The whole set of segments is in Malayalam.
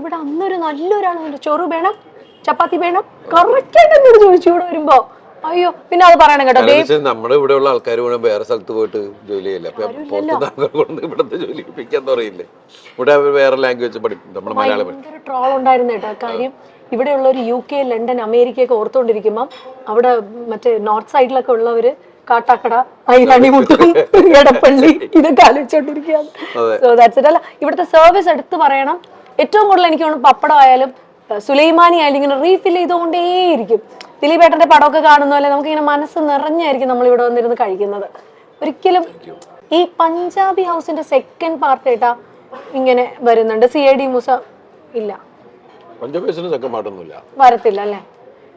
ഇവിടെ അന്നൊരു നല്ലൊരാൾ വന്നു. ചോറ് വേണം ചപ്പാത്തി വേണം കറക്റ്റ് ആയിട്ട് എന്നോട് ചോദിച്ചു ഇവിടെ വരുമ്പോ. അയ്യോ പിന്നെ അത് പറയണം കേട്ടോ. നമ്മുടെ ഇവിടെ ഉള്ള ആൾക്കാർ വേണം വേറെ സ്ഥലത്ത് പോയിട്ട് ജോലി ചെയ്യില്ല? കൊണ്ട് ഇവിടുത്തെ ജോലി ചെയ്യിപ്പിക്കാൻ പറയില്ലേ? ഇവിടെ വേറെ ലാംഗ്വേജ് പഠിക്കും നമ്മുടെ മലയാളം ട്രോൾ ഉണ്ടായിരുന്നു കേട്ടോ. കാര്യം ഇവിടെയുള്ള ഒരു യു കെ ലണ്ടൻ അമേരിക്കയൊക്കെ ഓർത്തുകൊണ്ടിരിക്കുമ്പം അവിടെ മറ്റേ നോർത്ത് സൈഡിലൊക്കെ ഉള്ളവര് കാട്ടാക്കട ഐരാണിമുട്ടും എടപ്പള്ളി ഇതൊക്കെ ആലോചിച്ചോണ്ടിരിക്കുകയാണ്. സോ ദാറ്റ്സ് ഇറ്റ് അല്ല ഇവിടുത്തെ സർവീസ് എടുത്ത് പറയണം. ഏറ്റവും കൂടുതൽ എനിക്ക് തോന്നുന്നു പപ്പടം ആയാലും സുലൈമാനി ആയാലും ഇങ്ങനെ റീഫിൽ ചെയ്തുകൊണ്ടേയിരിക്കും. ദിലീപേട്ടന്റെ പടമൊക്കെ കാണുന്ന പോലെ നമുക്ക് ഇങ്ങനെ മനസ്സ് നിറഞ്ഞായിരിക്കും നമ്മൾ ഇവിടെ വന്നിരുന്ന് കഴിക്കുന്നത്. ഒരിക്കലും ഈ പഞ്ചാബി ഹൗസിന്റെ സെക്കൻഡ് പാർട്ട് ഏട്ടാ ഇങ്ങനെ വരുന്നുണ്ട്. സി ഐ ഡി മൂസ ഇല്ല. വരത്തില്ല അല്ലേ?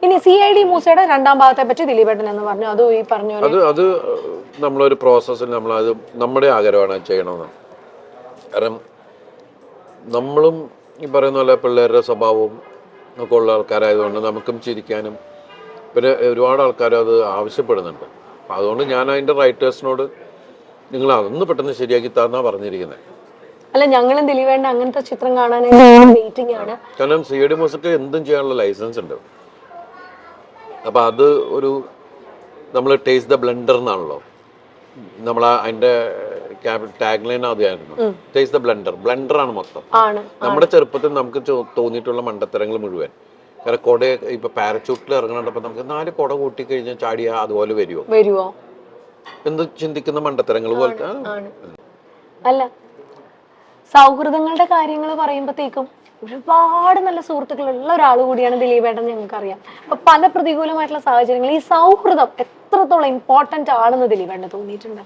ഇനി സി ഐ ഡി മൂസയുടെ രണ്ടാം ഭാഗത്തെ പറ്റി ദിലീപേട്ടൻ എന്ന് പറഞ്ഞു. അതും ഈ പറഞ്ഞു അത് അത് നമ്മളൊരു പ്രോസസ്സിൽ നമ്മളത് നമ്മുടെ ആഗ്രഹമാണ് ചെയ്യണമെന്ന്. കാരണം നമ്മളും ഈ പറയുന്ന പോലെ പിള്ളേരുടെ സ്വഭാവവും ഒക്കെ ഉള്ള ആൾക്കാരായതുകൊണ്ട് നമുക്കും ചിരിക്കാനും പിന്നെ ഒരുപാട് ആൾക്കാർ അത് ആവശ്യപ്പെടുന്നുണ്ട്. അപ്പം അതുകൊണ്ട് ഞാൻ അതിന്റെ റൈറ്റേഴ്സിനോട് നിങ്ങൾ അതൊന്ന് പെട്ടെന്ന് ശരിയാക്കി തന്നാ പറഞ്ഞിരിക്കുന്നത് അല്ല ഞങ്ങളും ദിലീപേണ്ട അങ്ങനത്തെ ചിത്രം കാണാനായിട്ട് വെയിറ്റിംഗ് ആണ്. കാരണം സി ഡി മൂസക്ക് എന്തും ചെയ്യാനുള്ള ലൈസൻസ് ഉണ്ട്. അപ്പം അത് ഒരു നമ്മൾ ടേസ്റ്റ് ദ ബ്ലെൻഡർ എന്നാണല്ലോ. നമ്മൾ അതിന്റെ ടാഗ് ലൈൻ അതായിരുന്നു ടേസ്റ്റ് ദ ബ്ലെൻഡർ ബ്ലെൻഡർ ആണ് മൊത്തം. നമ്മുടെ ചെറുപ്പത്തിൽ നമുക്ക് തോന്നിയിട്ടുള്ള മണ്ടത്തരങ്ങൾ മുഴുവൻ. കാരണം കുട ഇപ്പൊ പാരച്യൂട്ടിൽ ഇറങ്ങണപ്പോ നമുക്ക് നാല് കുട കൂട്ടി കഴിഞ്ഞാൽ ചാടിയാ അതുപോലെ വരുമോ വരുവോ? എന്ത് ചിന്തിക്കുന്ന മണ്ടത്തരങ്ങൾ പോലത്തെ അല്ല സൗഹൃദങ്ങളുടെ കാര്യങ്ങൾ പറയുമ്പോഴത്തേക്കും ഒരുപാട് നല്ല സുഹൃത്തുക്കളുള്ള ഒരാൾ കൂടിയാണ് ദിലീപേട്ടൻ ഞങ്ങൾക്കറിയാം. അപ്പൊ പല പ്രതികൂലമായിട്ടുള്ള സാഹചര്യങ്ങൾ ഈ സൗഹൃദം എത്രത്തോളം ഇമ്പോർട്ടന്റ് ആണെന്ന് ദിലീപേട്ടന് തോന്നിയിട്ടുണ്ട്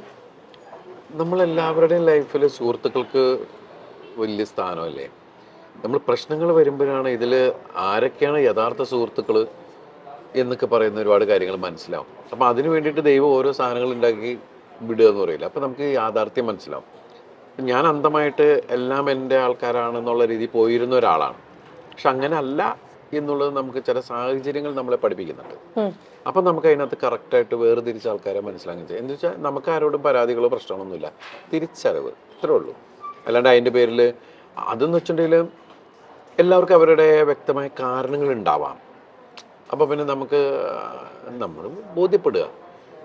നമ്മളെല്ലാവരുടെയും ലൈഫിൽ സുഹൃത്തുക്കൾക്ക് വലിയ സ്ഥാനമല്ലേ? നമ്മൾ പ്രശ്നങ്ങൾ വരുമ്പോഴാണ് ഇതിൽ ആരൊക്കെയാണ് യഥാർത്ഥ സുഹൃത്തുക്കൾ എന്നൊക്കെ പറയുന്ന ഒരുപാട് കാര്യങ്ങൾ മനസ്സിലാവും. അപ്പം അതിന് വേണ്ടിയിട്ട് ദൈവം ഓരോ സാധനങ്ങൾ ഉണ്ടാക്കി വിടുക എന്ന് പറയില്ല? അപ്പം നമുക്ക് യാഥാർത്ഥ്യം മനസ്സിലാവും. ഞാൻ അന്ധമായിട്ട് എല്ലാം എന്റെ ആൾക്കാരാണെന്നുള്ള രീതിയിൽ പോയിരുന്ന ഒരാളാണ്. പക്ഷെ അങ്ങനെ അല്ല എന്നുള്ളത് നമുക്ക് ചില സാഹചര്യങ്ങൾ നമ്മളെ പഠിപ്പിക്കുന്നുണ്ട്. അപ്പൊ നമുക്ക് അതിനകത്ത് കറക്റ്റായിട്ട് വേർതിരിച്ച ആൾക്കാരെ മനസ്സിലാക്കി ചെയ്യാം എന്ന് വെച്ചാൽ നമുക്ക് ആരോടും പരാതികളോ പ്രശ്നങ്ങളൊന്നുമില്ല. തിരിച്ചറിവ് ഇത്രേ ഉള്ളൂ. അല്ലാണ്ട് അതിന്റെ പേരിൽ അതെന്ന് വെച്ചിട്ടുണ്ടെങ്കിൽ എല്ലാവർക്കും അവരുടെ വ്യക്തമായ കാരണങ്ങൾ ഉണ്ടാവാം. അപ്പോൾ പിന്നെ നമുക്ക് നമ്മൾ ബോധ്യപ്പെടുക.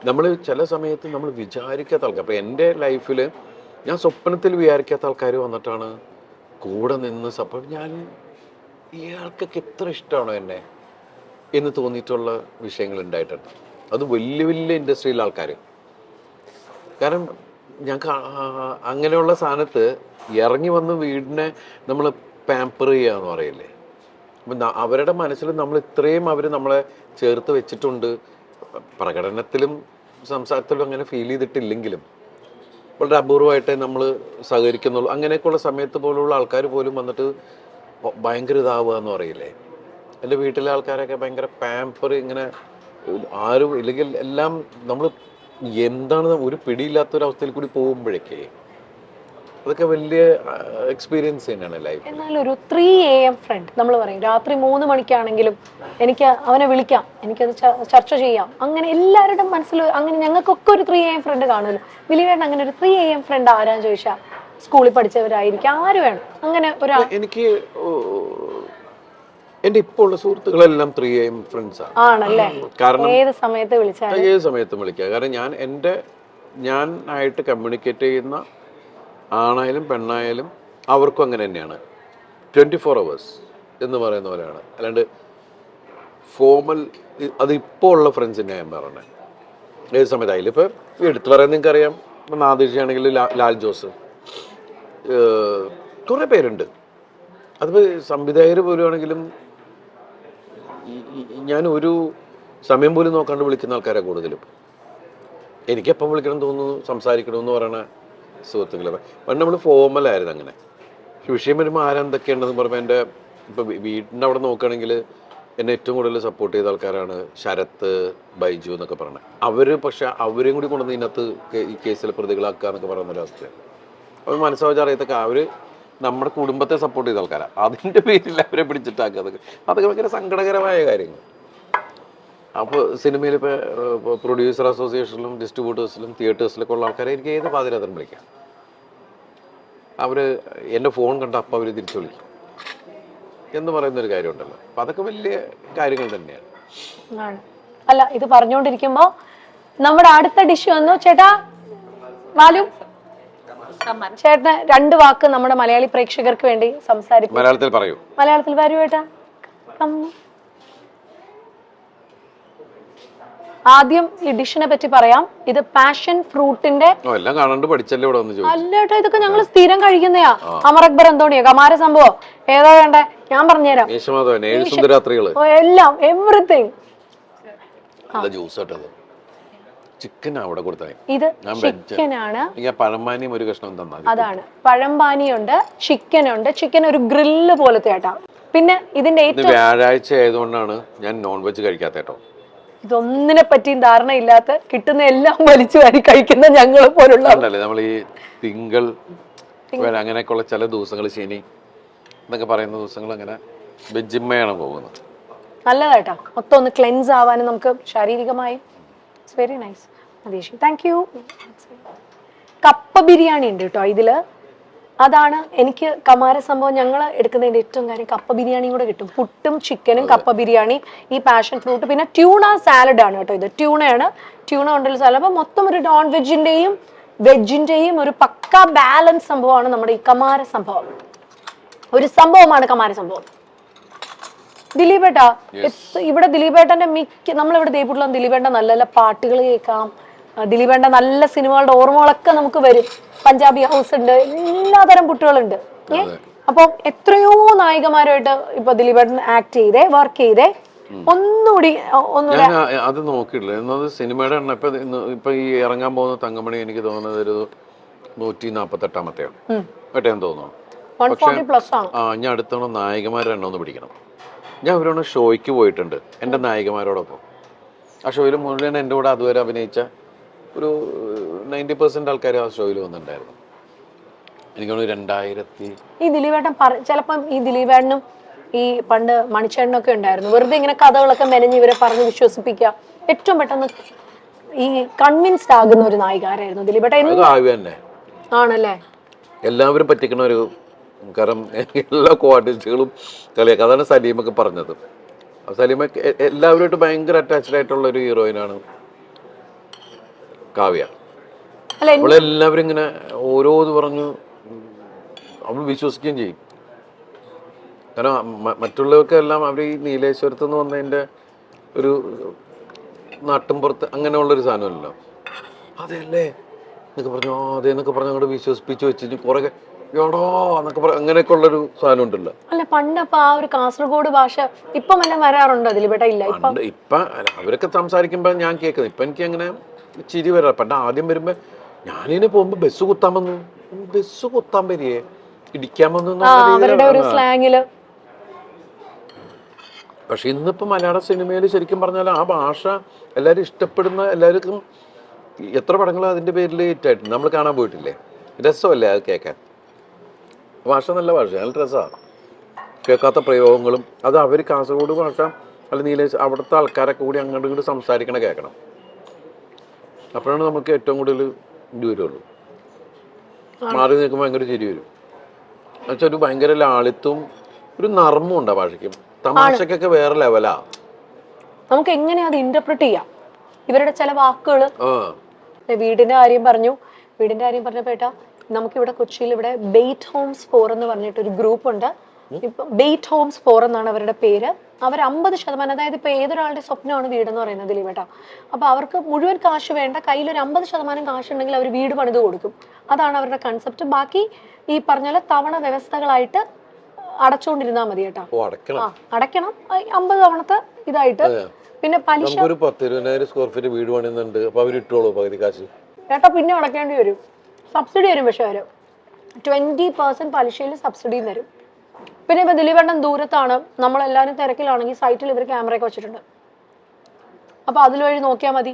നമ്മൾ ചില സമയത്ത് നമ്മൾ വിചാരിക്കാത്ത ആൾക്കാർ അപ്പോൾ എന്റെ ലൈഫിൽ ഞാൻ സ്വപ്നത്തിൽ വിചാരിക്കാത്ത ആൾക്കാർ വന്നിട്ടാണ് കൂടെ നിന്ന് സപ്പോർട്ട് ഞാൻ ഇയാൾക്കൊക്കെ എത്ര ഇഷ്ടമാണോ എന്നെ എന്ന് തോന്നിയിട്ടുള്ള വിഷയങ്ങൾ ഉണ്ടായിട്ടുണ്ട്. അത് വലിയ വലിയ ഇൻഡസ്ട്രിയിലെ ആൾക്കാർ കാരണം ഞങ്ങൾക്ക് അങ്ങനെയുള്ള സാധനത്ത് ഇറങ്ങി വന്ന് വീടിനെ നമ്മൾ പാമ്പർ ചെയ്യുക എന്ന് പറയില്ലേ? അപ്പം അവരുടെ മനസ്സിൽ നമ്മൾ ഇത്രയും അവർ നമ്മളെ ചേർത്ത് വെച്ചിട്ടുണ്ട്. പ്രകടനത്തിലും സംസാരത്തിലും അങ്ങനെ ഫീൽ ചെയ്തിട്ടില്ലെങ്കിലും വളരെ അപൂർവമായിട്ടേ നമ്മൾ സഹകരിക്കുന്നുള്ളൂ. അങ്ങനെയൊക്കെയുള്ള സമയത്ത് പോലുള്ള ആൾക്കാർ പോലും വന്നിട്ട് ഭയങ്കര ഇതാവുക എന്ന് പറയില്ലേ? എന്റെ വീട്ടിലെ ആൾക്കാരൊക്കെ ഭയങ്കര പാമ്പർ ഇങ്ങനെ ആരും ഇല്ലെങ്കിൽ എല്ലാം നമ്മൾ എന്താണ് ഒരു പിടിയില്ലാത്ത ഒരു പിടിയില്ലാത്തൊരവസ്ഥയിൽ കൂടി പോകുമ്പോഴേക്കേ അതൊക്കെ വലിയ എക്സ്പീരിയൻസ് തന്നെയാണ് ലൈഫ് എന്നാൽ ഒരു ത്രീ എ എം ഫ്രണ്ട് നമ്മൾ പറയും രാത്രി മൂന്ന് മണിക്കാണെങ്കിലും എനിക്ക് അവനെ വിളിക്കാം എനിക്കത് ചർച്ച ചെയ്യാം. അങ്ങനെ എല്ലാവരുടെയും മനസ്സിൽ അങ്ങനെ ഞങ്ങൾക്കൊക്കെ ഒരു ത്രീ എ എം ഫ്രണ്ട് കാണുമല്ലോ. ദിലീപേട്ടൻ അങ്ങനെ ഒരു ത്രീ എ എം ഫ്രണ്ട് ആരാന്ന് ചോദിച്ചാൽ സ്കൂളിൽ പഠിച്ചവരായിരിക്കും. ആര് വേണം? അങ്ങനെ ഒരാൾ എനിക്ക് എന്റെ ഇപ്പോൾ ഉള്ള സുഹൃത്തുക്കളെല്ലാം ത്രീ എം ഫ്രണ്ട്സ് ആണല്ലേ? കാരണം ഏത് സമയത്ത് വിളിച്ചാലും? ഏത് സമയത്തും വിളിക്കുക. കാരണം ഞാൻ എന്റെ ഞാൻ ആയിട്ട് കമ്മ്യൂണിക്കേറ്റ് ചെയ്യുന്ന ആണായാലും പെണ്ണായാലും അവർക്കും അങ്ങനെ തന്നെയാണ്. ട്വന്റി ഫോർ അവേഴ്സ് എന്ന് പറയുന്ന പോലെയാണ്. അല്ലാണ്ട് ഫോമൽ അത് ഇപ്പോൾ ഉള്ള ഫ്രണ്ട്സിനെ ഞാൻ പറഞ്ഞത്. ഏത് സമയത്ത് അതിലിപ്പോൾ എടുത്തു പറയാൻ നിങ്ങൾക്ക് അറിയാം ഇപ്പം നാദിർജിയാണെങ്കിൽ ലാൽ ജോസ്. കുറേ പേരുണ്ട്. അതിപ്പോൾ സംവിധായകർ പോലും ആണെങ്കിലും ഈ- ഈ- ഞാൻ ഒരു സമയം പോലും നോക്കാണ്ട് വിളിക്കുന്ന ആൾക്കാരെ കൂടുതലും. എനിക്കെപ്പം വിളിക്കണം തോന്നുന്നു സംസാരിക്കണമെന്ന് പറയണ സുഹൃത്തുക്കളെ. പണ്ട് നമ്മൾ ഫോമലായിരുന്നു അങ്ങനെ. വിഷയം വരുമ്പോൾ ആരെന്തൊക്കെയുണ്ടെന്ന് പറയുമ്പോൾ എന്റെ ഇപ്പോൾ വീടിന്റെ അവിടെ നോക്കുകയാണെങ്കിൽ എന്നെ ഏറ്റവും കൂടുതൽ സപ്പോർട്ട് ചെയ്ത ആൾക്കാരാണ് ശരത്ത് ബൈജു എന്നൊക്കെ പറയുന്നത് അവർ പക്ഷെ അവരെയും കൂടി കൊണ്ടുവന്ന് ഇതിനകത്ത് ഈ കേസിൽ പ്രതികളാക്കുക എന്നൊക്കെ പറയുന്ന ഒരു അവസ്ഥയാണ്. അവർ മനസ്സാവച്ച അറിയത്തൊക്കെ അവർ നമ്മുടെ കുടുംബത്തെ സപ്പോർട്ട് ചെയ്ത ആൾക്കാരാണ് അതിന്റെ പേരിൽ അവരെ പിടിച്ചിട്ടാക്കുക. അതൊക്കെ അതൊക്കെ ഭയങ്കര സങ്കടകരമായ കാര്യങ്ങൾ. അപ്പോൾ സിനിമയിൽ ഇപ്പോൾ പ്രൊഡ്യൂസർ അസോസിയേഷനിലും ഡിസ്ട്രിബ്യൂട്ടേഴ്സിലും തിയേറ്റേഴ്സിലൊക്കെ ഉള്ള ആൾക്കാരെ എനിക്ക് ഏത് പാതിരാത്രം വിളിക്കാം. അവർ എന്റെ ഫോൺ കണ്ട അപ്പം അവർ തിരിച്ചു വിളിക്കും. എന്ന് പറയുന്നൊരു കാര്യമുണ്ടല്ലോ. അപ്പം അതൊക്കെ വലിയ കാര്യങ്ങൾ തന്നെയാണ്. അല്ല ഇത് പറഞ്ഞുകൊണ്ടിരിക്കുമ്പോൾ നമ്മുടെ അടുത്ത ഡിഷ് വന്നു. ചേട്ടാ വാലു? ചേട്ടന് രണ്ട് വാക്ക് നമ്മുടെ മലയാളി പ്രേക്ഷകർക്ക് വേണ്ടി സംസാരിക്കും. മലയാളത്തിൽ പറയൂ. മലയാളത്തിൽ വരൂ ഏട്ടാ. ആദ്യം ഈ ഡിഷിനെ പറ്റി പറയാം. ഇത് പാഷൻ ഫ്രൂട്ടിന്റെ ഓ എല്ലാം കാണാണ്ട് പഠിച്ചല്ലേ ഇവിടെ വന്ന് ചോദിച്ചു അല്ല ഏട്ടാ ഇതൊക്കെ ഞങ്ങൾ സ്ഥിരം കഴിക്കുന്നയാ. അമർ അക്ബർ എന്തോണിയാ കമാര സംഭവം? ഏതാ വേണ്ട? ഞാൻ പറഞ്ഞുതരാം. മേശമാധവൻ ഏഴ് സുന്ദരാത്രികൾ. ഓ, എല്ലാം എവറിത്തിങ് നല്ല ജ്യൂസ് കേട്ടത് ചിക്കൻ അവിടെ കൊടുത്തേ ഇത് ചിക്കൻ ആണ് ഒരു കഷ്ണം തന്നാൽ അതാണ്. പഴംപാനിയുണ്ട് ചിക്കൻ ഉണ്ട് ചിക്കൻ ഒരു ഗ്രില്ല് പോലത്തെ ആട്ടാ പിന്നെ ഇതിന്റെ ഏറ്റവും വ്യാഴാഴ്ച ആയതുകൊണ്ടാണ് ഞാൻ നോൺ വെജ് കഴിക്കാത്ത കേട്ടോ. ഇതൊന്നിനെ പറ്റിയും ധാരണ ഇല്ലാത്ത കിട്ടുന്ന എല്ലാം വലിച്ചു വാരി കഴിക്കുന്ന ഞങ്ങളെ പോലുള്ള നമ്മൾ ഈ തിങ്കൾ അങ്ങനെയൊക്കെയുള്ള ചില ദിവസങ്ങൾ ശനി എന്നൊക്കെ പറയുന്ന ദിവസങ്ങൾ അങ്ങനെ വെജിമ്മയാണ് പോകുന്നത്. നല്ലതായിട്ടാ. മൊത്തം ഒന്ന് ക്ലെൻസ് ആവാനും നമുക്ക് ശാരീരികമായി it's very nice Matheesh thank you കപ്പ ബിരിയാണി ഉണ്ട് കേട്ടോ ഇതിൽ. അതാണ് എനിക്ക് കമാര സംഭവം ഞങ്ങൾ എടുക്കുന്നതിന്റെ ഏറ്റവും കാര്യം. കപ്പ ബിരിയാണിയും കൂടെ കിട്ടും. പുട്ടും ചിക്കനും കപ്പ ബിരിയാണി ഈ പാഷൻ ഫ്രൂട്ട് പിന്നെ ട്യൂണ സാലഡ് ആണ് കേട്ടോ ഇത്. ട്യൂണയാണ് ട്യൂണ കൊണ്ടുള്ള സാലഡ് അപ്പൊ മൊത്തം ഒരു നോൺ വെജിന്റെയും വെജിന്റെയും ഒരു പക്ക ബാലൻസ് സംഭവമാണ് നമ്മുടെ ഈ കമാര സംഭവം. ഒരു സംഭവമാണ് കമാര സംഭവം. ദിലീപേട്ടാ ഇവിടെ ദിലീപേട്ടന്റെ മിക്ക നമ്മളിവിടെ ദേപ്പുള്ള ദിലീപേട്ട നല്ല നല്ല പാട്ടുകൾ കേൾക്കാം. ദിലീപേട്ട നല്ല സിനിമകളുടെ ഓർമ്മകളൊക്കെ നമുക്ക് വരും. പഞ്ചാബി ഹൗസ് ഉണ്ട് എല്ലാതരം കുട്ടികളുണ്ട്. അപ്പൊ എത്രയോ നായികമാരുമായിട്ട് ഇപ്പൊ ദിലീപേട്ടൻ ആക്ട് ചെയ്തേ വർക്ക് ചെയ്തേ. ഒന്നുകൂടി ഞാൻ അത് നോക്കിയില്ല എന്നത് സിനിമയുടെ എണ്ണം ഇപ്പൊ ഇപ്പൊ ഈ ഇറങ്ങാൻ പോകുന്ന തങ്കമണി എനിക്ക് തോന്നുന്നത് ഒരു നൂറ്റി നാപ്പത്തെട്ടാമത്തെയാണ്. കേട്ടോ തോന്നുന്നു ആ ഞാൻ അടുത്തോളം നായകന്മാരുടെ എണ്ണം ഒന്ന് പിടിക്കണം. ഞാൻ ഇവരോട് ഷോയ്ക്ക് പോയിട്ടുണ്ട് എന്റെ നായികമാരോടൊപ്പം. ആ ഷോയിൽ മുഴുവൻ എന്റെ കൂടെ അതുവരെ അഭിനയിച്ച ഒരു നയന്റി പെർസെന്റ് ആൾക്കാർ ആ ഷോയിൽ വന്നിട്ടുണ്ടായിരുന്നു. എനിക്ക് രണ്ടായിരത്തി ഈ ദിലീപേട്ടൻ ചിലപ്പം ഈ ദിലീപേട്ടനും ഈ പണ്ട് മണിച്ചേട്ടനൊക്കെ ഉണ്ടായിരുന്നു. വെറുതെ ഇങ്ങനെ കഥകളൊക്കെ മെനഞ്ഞ് ഇവരെ പറഞ്ഞ് വിശ്വസിപ്പിക്കുക. ഏറ്റവും പെട്ടെന്ന് ഈ കൺവിൻസ്ഡ് ആകുന്ന ഒരു നായികാരായിരുന്നു ദിലീപേട്ടൻ. ആണല്ലേ? എല്ലാവരും പറ്റിക്കണ ഒരു കാരണം എല്ലാ കോർട്ടിസ്റ്റുകളും കളിയാക്കുക അതാണ് സലീമൊക്കെ പറഞ്ഞത്. സലീമ എല്ലാവരുമായിട്ട് ഭയങ്കര അറ്റാച്ച്ഡ് ആയിട്ടുള്ള ഒരു ഹീറോയിനാണ് കാവ്യ. അവളെല്ലാവരും ഇങ്ങനെ ഓരോ ഇത് പറഞ്ഞു അവൾ വിശ്വസിക്കുകയും ചെയ്യും. കാരണം മറ്റുള്ളവർക്ക് എല്ലാം അവർ ഈ നീലേശ്വരത്ത് നിന്ന് വന്നതിന്റെ ഒരു നാട്ടിൻപുറത്ത് അങ്ങനെയുള്ളൊരു സാധനമല്ലോ അതെയല്ലേ എന്നൊക്കെ പറഞ്ഞു ആ അതെ എന്നൊക്കെ പറഞ്ഞ് അങ്ങോട്ട് വിശ്വസിപ്പിച്ച് വെച്ചിട്ട് കുറെ എടോ എന്നൊക്കെ പറ അങ്ങനെയൊക്കെ ഉള്ളൊരു സാധനം ഉണ്ടല്ലോ. അല്ല പണ്ട് അപ്പൊ ആ ഒരു കാസർഗോഡ് ഭാഷ ഇപ്പം എല്ലാം വരാറുണ്ടോ ദിലീപേട്ട ഇല്ല ഇപ്പം? പണ്ട് ഇപ്പം അല്ല, അവരൊക്കെ സംസാരിക്കുമ്പോ ഞാൻ കേൾക്കുന്നത്. ഇപ്പൊ എനിക്ക് അങ്ങനെ ചിരി വരാ. പണ്ട് ആദ്യം വരുമ്പോ ഞാനിങ്ങനെ പോകുമ്പോ ബസ് കുത്താൻ വന്നു. ബസ് കുത്താൻ വരികയെ. ഇടിക്കാൻ വന്നു ആ അവരുടെ ഒരു സ്ലാങ്ങിൽ. പക്ഷെ ഇന്നിപ്പോ മലയാള സിനിമയിൽ ശരിക്കും പറഞ്ഞാൽ ആ ഭാഷ എല്ലാവരും ഇഷ്ടപ്പെടുന്ന എല്ലാവർക്കും എത്ര പടങ്ങൾ അതിന്റെ പേരിൽ ഹിറ്റായിട്ടുണ്ട്? നമ്മൾ കാണാൻ പോയിട്ടില്ലേ? രസമല്ലേ അത് കേൾക്കാൻ? ഭാഷ നല്ല ഭാഷ നല്ല രസമാണ്. കേൾക്കാത്ത പ്രയോഗങ്ങളും അത് അവർ കാസർഗോഡ് ഭാഷ അല്ല നീലേശ് അവിടുത്തെ ആൾക്കാരെ കൂടി അങ്ങോട്ട് ഇങ്ങോട്ട് സംസാരിക്കണ കേൾക്കണം. അപ്പോഴാണ് നമുക്ക് ഏറ്റവും കൂടുതൽ ഇത് വരുള്ളൂ. മാറി നിൽക്കുമ്പോൾ ഭയങ്കര ചിരി വരും. എന്നുവെച്ചാൽ ഒരു ഭയങ്കര ലാളിത്വം ഒരു നർമ്മം ഉണ്ട് ആ ഭാഷയ്ക്ക്. തമാശക്കൊക്കെ വേറെ ലെവലാ. നമുക്ക് എങ്ങനെ അത് ഇന്റർപ്രിറ്റ് ചെയ്യാം? ഇവരുടെ ചില വാക്കുകൾ വീടിന്റെ കാര്യം പറഞ്ഞു. വീടിന്റെ കാര്യം പറഞ്ഞപ്പോട്ടാ നമുക്കിവിടെ കൊച്ചിയിൽ ഇവിടെ ബെയ്റ്റ് ഹോംസ് ഫോർ എന്ന് പറഞ്ഞിട്ട് ഒരു ഗ്രൂപ്പ് ഉണ്ട് ഇപ്പൊ ബെയ്റ്റ് ഹോംസ് ഫോർ എന്നാണ് അവരുടെ പേര്. അവർ അമ്പത് ശതമാനം അതായത് ഇപ്പൊ ഏതൊരാളുടെ സ്വപ്നമാണ് വീട് എന്ന് പറയുന്നത് ദിലീപേട്ട അപ്പൊ അവർക്ക് മുഴുവൻ കാശ് വേണ്ട കയ്യിൽ ഒരു അമ്പത് ശതമാനം കാശ് ഉണ്ടെങ്കിൽ അവർ വീട് പണിത് കൊടുക്കും. അതാണ് അവരുടെ കൺസെപ്റ്റ് ബാക്കി ഈ പറഞ്ഞ തവണ വ്യവസ്ഥകളായിട്ട് അടച്ചുകൊണ്ടിരുന്നാൽ മതി കേട്ടോ. അടയ്ക്കണം. അമ്പത് തവണത്തെ ഇതായിട്ട്. പിന്നെ പലിശ ഒരു പത്ത് ഇരുപതിനായിരം സ്ക്വയർ ഫീറ്റ് വീട് പണിയുന്നുണ്ട്. അപ്പൊ അവർ ഇട്ടോളൂ പകുതി കാശ്. കേട്ടോ പിന്നെ അടക്കേണ്ടി വരും. സബ്സിഡി വരും പക്ഷെ വരും ട്വന്റി പെർസെന്റ് പലിശയിൽ സബ്സിഡിയും വരും. പിന്നെ ഇപ്പൊ ദിലീപേട്ടൻ ദൂരത്താണ്. നമ്മളെല്ലാവരും തിരക്കിലാണെങ്കിൽ സൈറ്റിൽ ഇവർ ക്യാമറയൊക്കെ വെച്ചിട്ടുണ്ട്. അപ്പൊ അതിലുവഴി നോക്കിയാൽ മതി.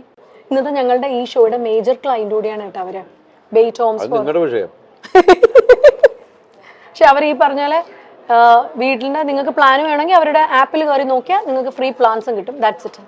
ഇന്നത്തെ ഞങ്ങളുടെ ഈ ഷോയുടെ മേജർ ക്ലൈന്റ് കൂടിയാണ് കേട്ടോ അവർ. ബെയ്റ്റ് ഹോംസ് പക്ഷെ അവർ ഈ പറഞ്ഞ പോലെ നിങ്ങൾക്ക് പ്ലാൻ വേണമെങ്കിൽ അവരുടെ ആപ്പിൽ കയറി നോക്കിയാൽ നിങ്ങൾക്ക് ഫ്രീ പ്ലാൻസും കിട്ടും. That's it